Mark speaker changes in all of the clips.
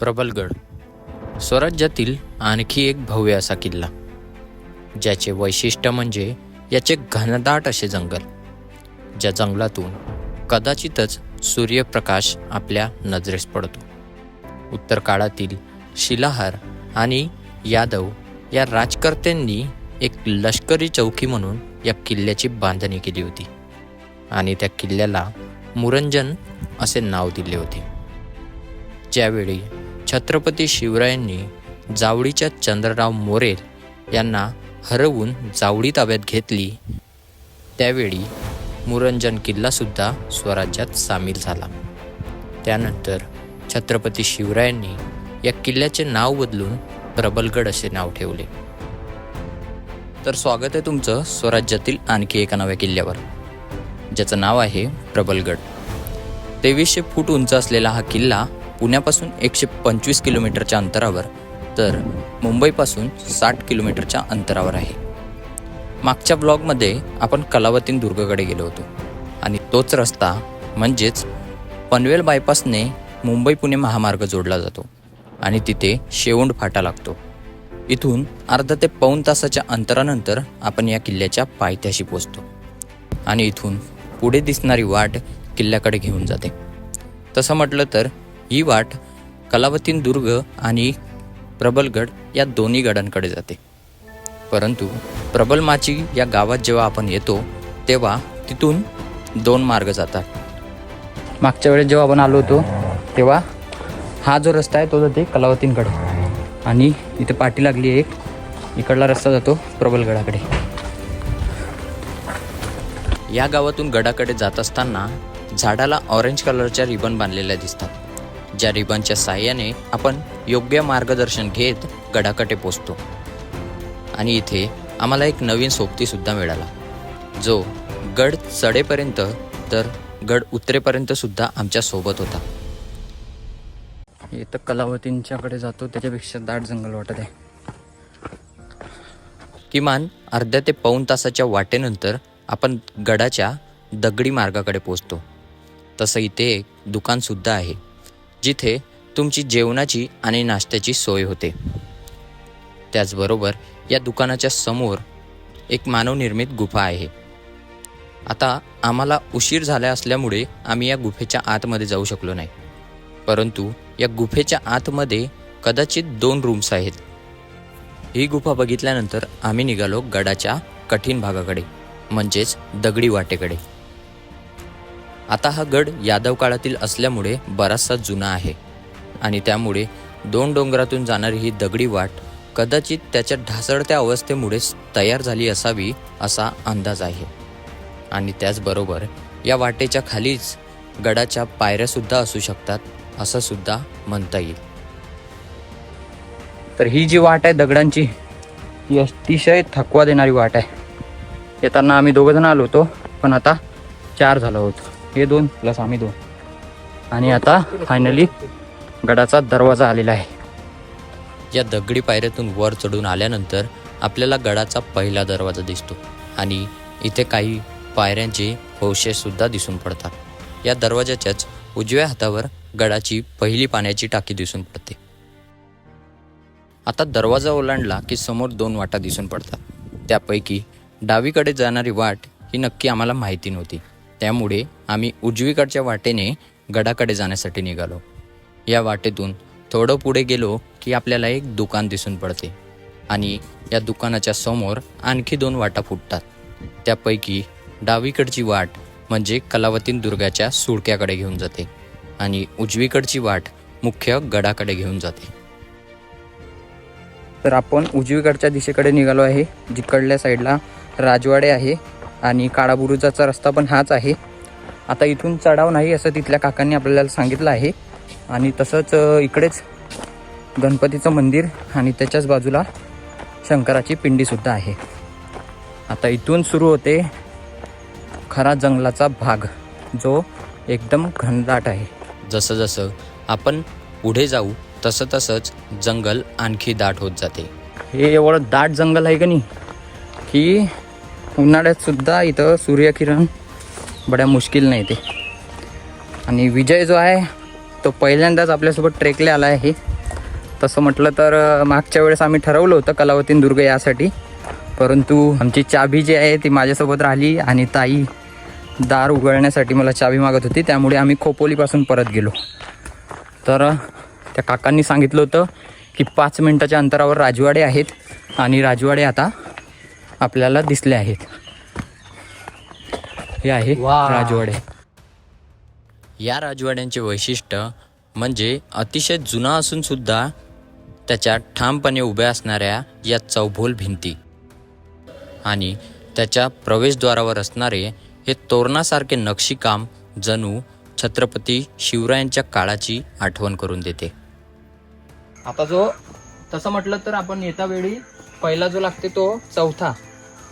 Speaker 1: प्रबलगड. स्वराज्यातील आणखी एक भव्य असा किल्ला ज्याचे वैशिष्ट्य म्हणजे याचे घनदाट असे जंगल ज्या जंगलातून कदाचितच सूर्यप्रकाश आपल्या नजरेस पडतो. उत्तर काळातील शिलाहार आणि यादव या राजकर्त्यांनी एक लष्करी चौकी म्हणून या किल्ल्याची बांधणी केली होती आणि त्या किल्ल्याला मुरंजन असे नाव दिले होते. ज्यावेळी छत्रपती शिवरायांनी जावळीच्या चंद्रराव मोरेल यांना हरवून जावळी ताब्यात घेतली. त्यावेळी मुरंजन किल्लासुद्धा स्वराज्यात सामील झाला. त्यानंतर छत्रपती शिवरायांनी या किल्ल्याचे नाव बदलून प्रबलगड असे नाव ठेवले. तर स्वागत आहे तुमचं स्वराज्यातील आणखी एका नव्या किल्ल्यावर ज्याचं नाव आहे प्रबलगड. तेवीसशे फूट उंच असलेला हा किल्ला पुण्यापासून एकशे पंचवीस किलोमीटरच्या अंतरावर तर मुंबईपासून साठ किलोमीटरच्या अंतरावर आहे. मागच्या ब्लॉगमध्ये आपण कलावतीन दुर्गकडे गेलो होतो आणि तोच रस्ता म्हणजेच पनवेल बायपासने मुंबई पुणे महामार्ग जोडला जातो आणि तिथे शेवंड फाटा लागतो. इथून अर्धा ते पाऊण तासाच्या अंतरानंतर आपण या किल्ल्याच्या पायथ्याशी पोचतो आणि इथून पुढे दिसणारी वाट किल्ल्याकडे घेऊन जाते. तसं म्हटलं तर ही वाट कलावतीन दुर्ग आणि प्रबलगड या दोन्ही गडांकडे जाते. परंतु प्रबलमाची या गावात जेव्हा आपण येतो तेव्हा तिथून दोन मार्ग जातात. मागच्या वेळेस जेव्हा आपण आलो होतो तेव्हा हा जो रस्ता आहे तो जाते कलावतींकडे आणि इथे पाठी लागली एक इकडला रस्ता जातो प्रबलगडाकडे. या गावातून गडाकडे जात असताना झाडाला ऑरेंज कलरच्या रिबन बांधलेल्या दिसतात. ज्या रिबनच्या साह्याने आपण योग्य मार्गदर्शन घेत गडाकडे पोचतो. आणि इथे आम्हाला एक नवीन सोबतीसुद्धा मिळाला. जो गड चढेपर्यंत तर गड उतरेपर्यंत सुद्धा आमच्यासोबत होता. इथं कलावतींच्याकडे जातो त्याच्यापेक्षा दाट जंगल वाटत आहे. किमान अर्ध्या ते पाऊण तासाच्या वाटेनंतर आपण गडाच्या दगडी मार्गाकडे पोचतो. तसं इथे एक दुकानसुद्धा आहे. जिथे तुमची जेवणाची आणि नाश्त्याची सोय होते. त्याचबरोबर या दुकानाच्या समोर एक मानवनिर्मित गुफा आहे. आता आम्हाला उशीर झाला असल्यामुळे आम्ही या गुफेच्या आतमध्ये जाऊ शकलो नाही. परंतु या गुफेच्या आतमध्ये कदाचित दोन रूम्स आहेत. ही गुफा बघितल्यानंतर आम्ही निघालो गडाच्या कठीण भागाकडे म्हणजेच दगडी वाटेकडे. आता हा गड यादव काळातील असल्यामुळे बराचसा जुना आहे. आणि त्यामुळे दोन डोंगरातून जाणारी ही दगडी वाट कदाचित त्याच्या ढासळत्या अवस्थेमुळेच तयार झाली असावी असा अंदाज आहे. आणि त्याचबरोबर या वाटेच्या खालीच गडाच्या पायऱ्यासुद्धा असू शकतात असं सुद्धा म्हणता येईल. तर ही जी वाट आहे दगडांची ही अतिशय थकवा देणारी वाट आहे. येताना आम्ही दोघं जण आलो होतो पण आता चार झालो होतो हे दोन प्लस आम्ही दोन. आणि आता फायनली गडाचा दरवाजा आलेला आहे. या दगडी पायऱ्यातून वर चढून आल्यानंतर आपल्याला गडाचा पहिला दरवाजा दिसतो. आणि इथे काही पायऱ्यांचे होशे सुद्धा दिसून पडतात. या दरवाजाच्याच उजव्या हातावर गडाची पहिली पाण्याची टाकी दिसून पडते. आता दरवाजा ओलांडला की समोर दोन वाटा दिसून पडतात. त्यापैकी डावीकडे जाणारी वाट ही नक्की आम्हाला माहिती नव्हती. त्यामुळे आम्ही उजवीकडच्या वाटेने गडाकडे जाण्यासाठी निघालो. या वाटेतून थोडं पुढे गेलो की आपल्याला एक दुकान दिसून पडते आणि या दुकानाच्या समोर आणखी दोन वाटा फुटतात. त्यापैकी डावीकडची वाट म्हणजे कलावतीन दुर्गाच्या सुळक्याकडे घेऊन जाते आणि उजवीकडची वाट मुख्य गडाकडे घेऊन जाते. तर आपण उजवीकडच्या दिशेकडे निघालो आहे. जिकडल्या साईडला राजवाडे आहे. आणि काळाबुरुजाचा रस्ता पण हाच आहे. आता इथून चढाव नाही असं तिथल्या काकांनी आपल्याला सांगितलं आहे. आणि तसंच इकडेच गणपतीचं मंदिर आणि त्याच्याच बाजूला शंकराची पिंडीसुद्धा आहे. आता इथून सुरू होते खरा जंगलाचा भाग जो एकदम घनदाट आहे. जसं जसं आपण पुढे जाऊ तसं तसंच जंगल आणखी दाट होत जाते. हे एवढं दाट जंगल आहे का नाही? की उन्हाळ्यात सुद्धा इथं सूर्यकिरण बड्या मुश्किल नाही ते. आणि विजय जो आहे तो पहिल्यांदाच आपल्यासोबत ट्रेकले आला आहे
Speaker 2: तसं म्हटलं तर मागच्या वेळेस आम्ही ठरवलं होतं कलावतीन दुर्ग यासाठी. परंतु आमची चाबी जी आहे ती माझ्यासोबत राहिली आणि ताई दार उघडण्यासाठी मला चाबी मागत होती. त्यामुळे आम्ही खोपोलीपासून परत गेलो. तर त्या काकांनी सांगितलं होतं की पाच मिनटाच्या अंतरावर राजवाडे आहेत. आणि राजवाडे आता आपल्याला दिसले आहेत. हे आहे
Speaker 1: वा.
Speaker 2: राजवाडे.
Speaker 1: या राजवाड्यांचे वैशिष्ट्य म्हणजे अतिशय जुना असून सुद्धा त्याच्या ठामपणे उभ्या असणाऱ्या या चौभोल भिंती आणि त्याच्या प्रवेशद्वारावर असणारे हे तोरणासारखे नक्षीकाम जणू छत्रपती शिवरायांच्या काळाची आठवण करून देते.
Speaker 2: आता जो तसं म्हटलं तर आपण येता वेळी पहिला जो लागते तो चौथा.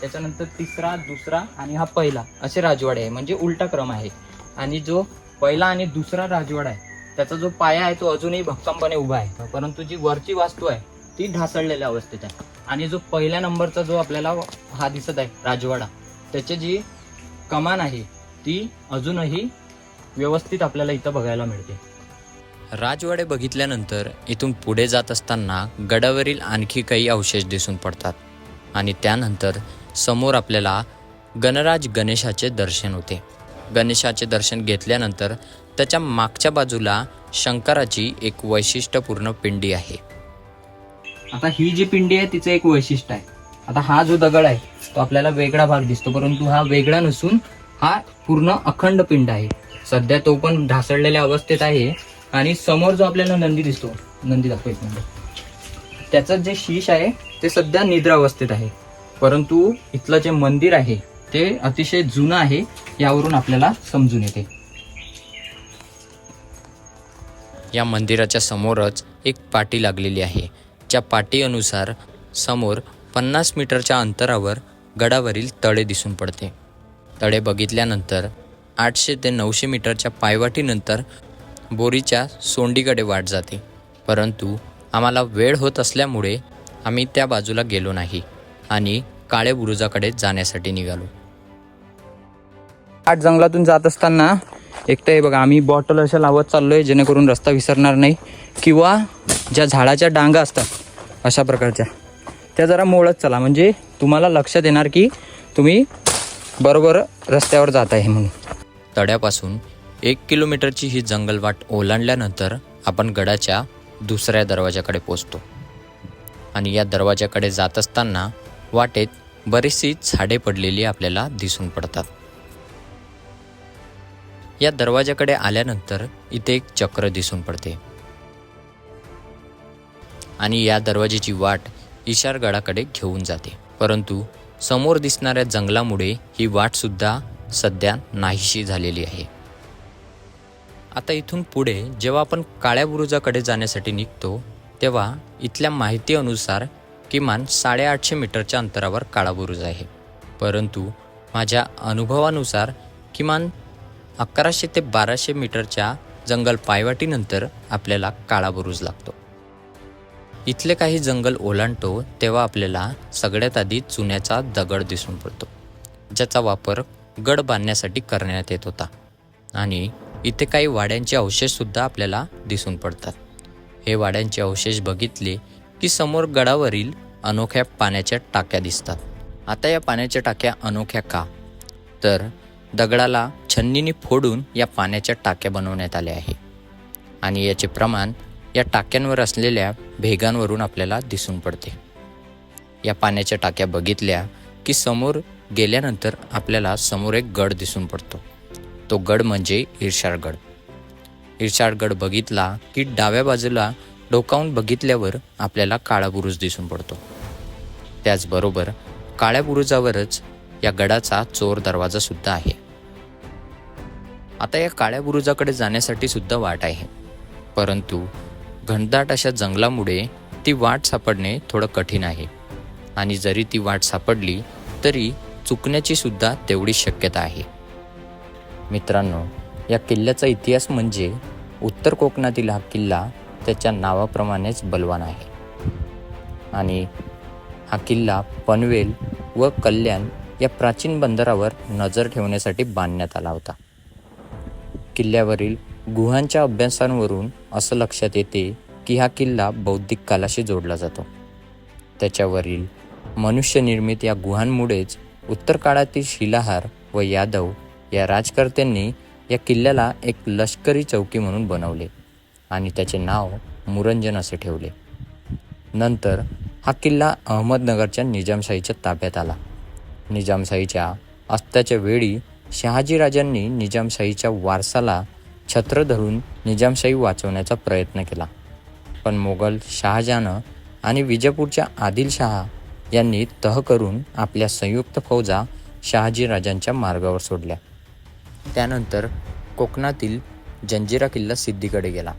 Speaker 2: त्याच्यानंतर तिसरा दुसरा आणि हा पहिला असे राजवाडे आहे. म्हणजे उलटा क्रम आहे. आणि जो पहिला आणि दुसरा राजवाडा आहे त्याचा जो पाया आहे तो अजूनही भक्कमपणे उभा आहे. परंतु जी वरची वास्तू आहे ती ढासळलेल्या अवस्थेत आहे. आणि जो पहिल्या नंबरचा जो आपल्याला हा दिसत आहे राजवाडा त्याची जी कमान आहे ती अजूनही व्यवस्थित आपल्याला इथं बघायला मिळते.
Speaker 1: राजवाडे बघितल्यानंतर इथून पुढे जात असताना गडावरील आणखी काही अवशेष दिसून पडतात. आणि त्यानंतर समोर आपल्याला गणराज गणेशाचे दर्शन होते. गणेशाचे दर्शन घेतल्यानंतर त्याच्या मागच्या बाजूला शंकराची एक वैशिष्ट्यपूर्ण पिंडी आहे.
Speaker 2: आता ही जी पिंडी आहे तिचं एक वैशिष्ट्य आहे. आता हा जो दगड आहे तो आपल्याला वेगळा भाग दिसतो परंतु हा वेगळा नसून हा पूर्ण अखंड पिंड आहे. सध्या तो पण ढासळलेल्या अवस्थेत आहे आणि समोर जो आपल्याला नंदी दिसतो नंदी दाखव एक त्याचं जे शीश आहे ते सध्या निद्रा अवस्थेत आहे. परंतु इथलं जे मंदिर आहे ते अतिशय जुनं आहे यावरून आपल्याला समजून येते.
Speaker 1: या मंदिराच्या समोरच एक पाटी लागलेली आहे. ज्या पाटीनुसार समोर पन्नास मीटरच्या अंतरावर गडावरील तळे दिसून पडते. तळे बघितल्यानंतर आठशे ते नऊशे मीटरच्या पायवाटीनंतर बोरीच्या सोंडीकडे वाट जाते. परंतु आम्हाला वेळ होत असल्यामुळे आम्ही त्या बाजूला गेलो नाही. आणि काळे बुरुजाकडे जाण्यासाठी निघालो.
Speaker 2: आठ जंगलातून जात असताना एक तर हे बघा आम्ही बॉटल अशा लावत चाललोय जेणेकरून रस्ता विसरणार नाही किंवा ज्या झाडाच्या डांगा असतात अशा प्रकारच्या. त्या जरा मोळत चला म्हणजे तुम्हाला लक्षात येणार की तुम्ही बरोबर रस्त्यावर जात आहे म्हणून.
Speaker 1: तड्यापासून एक किलोमीटरची ही जंगलवाट ओलांडल्यानंतर आपण गडाच्या दुसऱ्या दरवाजाकडे पोचतो. आणि या दरवाजाकडे जात असताना वाटेत बरीचशी झाडे पडलेली आपल्याला दिसून पडतात. या दरवाजाकडे आल्यानंतर इथे एक चक्र दिसून पडते. आणि या दरवाजेची वाट इशारगडाकडे घेऊन जाते. परंतु समोर दिसणाऱ्या जंगलामुळे ही वाटसुद्धा सध्या नाहीशी झालेली आहे. आता इथून पुढे जेव्हा आपण काळ्या बुरुजाकडे जाण्यासाठी निघतो तेव्हा इथल्या माहिती अनुसार किमान साडेआठशे मीटरच्या अंतरावर काळा बुरुज आहे. परंतु माझ्या अनुभवानुसार किमान अकराशे ते बाराशे मीटरच्या जंगल पायवाटीनंतर आपल्याला काळा बुरुज लागतो. इथले काही जंगल ओलांडतो तेव्हा आपल्याला सगळ्यात आधी चुन्याचा दगड दिसून पडतो ज्याचा वापर गड बांधण्यासाठी करण्यात येत होता. आणि इथे काही वाड्यांचे अवशेषसुद्धा आपल्याला दिसून पडतात. हे वाड्यांचे अवशेष बघितले की समोर गडावरील अनोख्या पाण्याच्या टाक्या दिसतात. आता या पाण्याच्या टाक्या अनोख्या का? तर दगडाला छन्नीने फोडून या पाण्याच्या टाक्या बनवण्यात आल्या आहे. आणि याचे प्रमाण या टाक्यांवर असलेल्या भेगांवरून आपल्याला दिसून पडते. या पाण्याच्या टाक्या बघितल्या की समोर गेल्यानंतर आपल्याला समोर एक गड दिसून पडतो. तो गड म्हणजे ईर्षाळगड इर्षाडगड बघितला की डाव्या बाजूला डोकावून बघितल्यावर आपल्याला काळा बुरुज दिसून पडतो. त्याचबरोबर काळ्या बुरुजावरच या गडाचा चोर दरवाजा सुद्धा आहे. आता या काळ्या बुरुजाकडे जाण्यासाठी सुद्धा वाट आहे. परंतु घनदाट अशा जंगलामुळे ती वाट सापडणे थोडं कठीण आहे. आणि जरी ती वाट सापडली तरी चुकण्याची सुद्धा तेवढीच शक्यता आहे. मित्रांनो या किल्ल्याचा इतिहास म्हणजे उत्तर कोकणातील हा किल्ला त्याच्या नावाप्रमाणेच बलवान आहे. आणि हा किल्ला पनवेल व कल्याण या प्राचीन बंदरावर नजर ठेवण्यासाठी बांधण्यात आला होता. किल्ल्यावरील गुहांच्या अभ्यासांवरून असं लक्षात येते की हा किल्ला बौद्धिक कालाशी जोडला जातो. त्याच्यावरील मनुष्यनिर्मित या गुहांमुळेच उत्तर काळातील शिलाहार व यादव या राजकर्त्यांनी या किल्ल्याला एक लष्करी चौकी म्हणून बनवले. आणि त्याचे नाव मुरंजन असे ठेवले. नंतर हा किल्ला अहमदनगरच्या निजामशाहीच्या ताब्यात आला. निजामशाहीच्या अस्ताच्या वेळी शहाजीराजांनी निजामशाहीच्या वारसाला छत्र धरून निजामशाही वाचवण्याचा प्रयत्न केला. पण मोगल शहाजहानं आणि विजापूरच्या आदिलशहा यांनी तह करून आपल्या संयुक्त फौजा शहाजीराजांच्या मार्गावर सोडल्या. त्यानंतर कोकणातील जंजिरा किल्ला सिद्धीकडे गेला.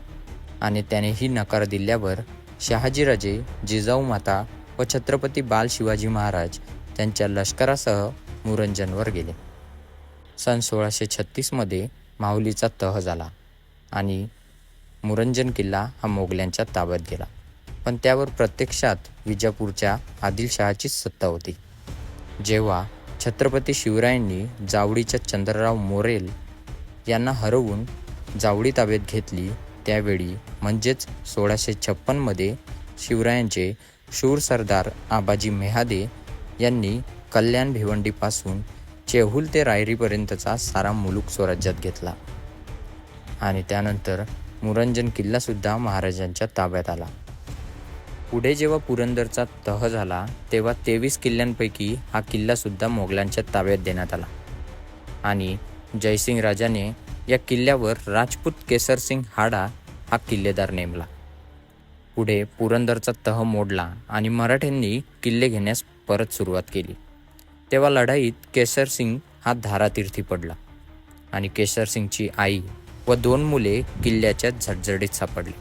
Speaker 1: आणि त्यानेही नकार दिल्यावर शहाजीराजे जिजाऊ माता व छत्रपती बाल शिवाजी महाराज त्यांच्या लष्करासह मुरंजनवर गेले. सन सोळाशे छत्तीसमध्ये माहुलीचा तह झाला आणि मुरंजन किल्ला हा मोगल्यांच्या ताब्यात गेला. पण त्यावर प्रत्यक्षात विजापूरच्या आदिलशहाचीच सत्ता होती. जेव्हा छत्रपती शिवरायांनी जावडीच्या चंद्रराव मोरेल यांना हरवून जावडी ताब्यात घेतली त्यावेळी म्हणजेच सोळाशे छप्पनमध्ये शिवरायांचे शूर सरदार आबाजी मेहादे यांनी कल्याण भिवंडीपासून चेहूल ते रायरीपर्यंतचा सारा मुलूक स्वराज्यात घेतला. आणि त्यानंतर मुरंजन किल्लासुद्धा महाराजांच्या ताब्यात आला. पुढे जेव्हा पुरंदरचा तह झाला तेव्हा तेवीस किल्ल्यांपैकी हा किल्लासुद्धा मोगलांच्या ताब्यात देण्यात आला. आणि जयसिंग राजाने या किल्ल्यावर राजपूत केसरसिंग हाडा हा किल्लेदार नेमला. पुढे पुरंदरचा तह मोडला आणि मराठ्यांनी किल्ले घेण्यास परत सुरुवात केली. तेव्हा लढाईत केसरसिंग हा धारातीर्थी पडला आणि केसरसिंगची आई व दोन मुले किल्ल्याच्या झडझडीत सापडली.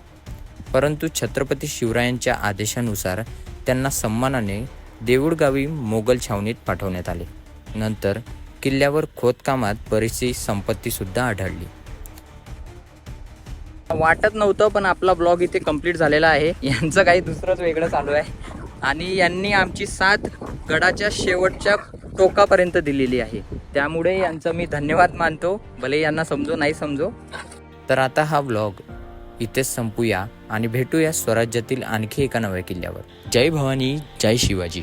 Speaker 1: परंतु छत्रपती शिवरायांच्या आदेशानुसार त्यांना सन्मानाने देऊळगावी मोगल छावणीत पाठवण्यात आले. नंतर किल्ल्यावर खोदकामात बरीचशी संपत्तीसुद्धा आढळली.
Speaker 2: वाटत नव्हतं पण आपला ब्लॉग इथे कंप्लीट झालेला आहे. यांचं काही दुसरंच वेगळं चालू आहे. आणि यांनी आमची साथ गडाच्या शेवटच्या टोकापर्यंत दिलेली आहे. त्यामुळे यांचं मी धन्यवाद मानतो. भले यांना समजो नाही समजो.
Speaker 1: तर आता हा व्लॉग इथेच संपूया आणि भेटूया स्वराज्यातील आणखी एका नव्या किल्ल्यावर. जय भवानी जय शिवाजी.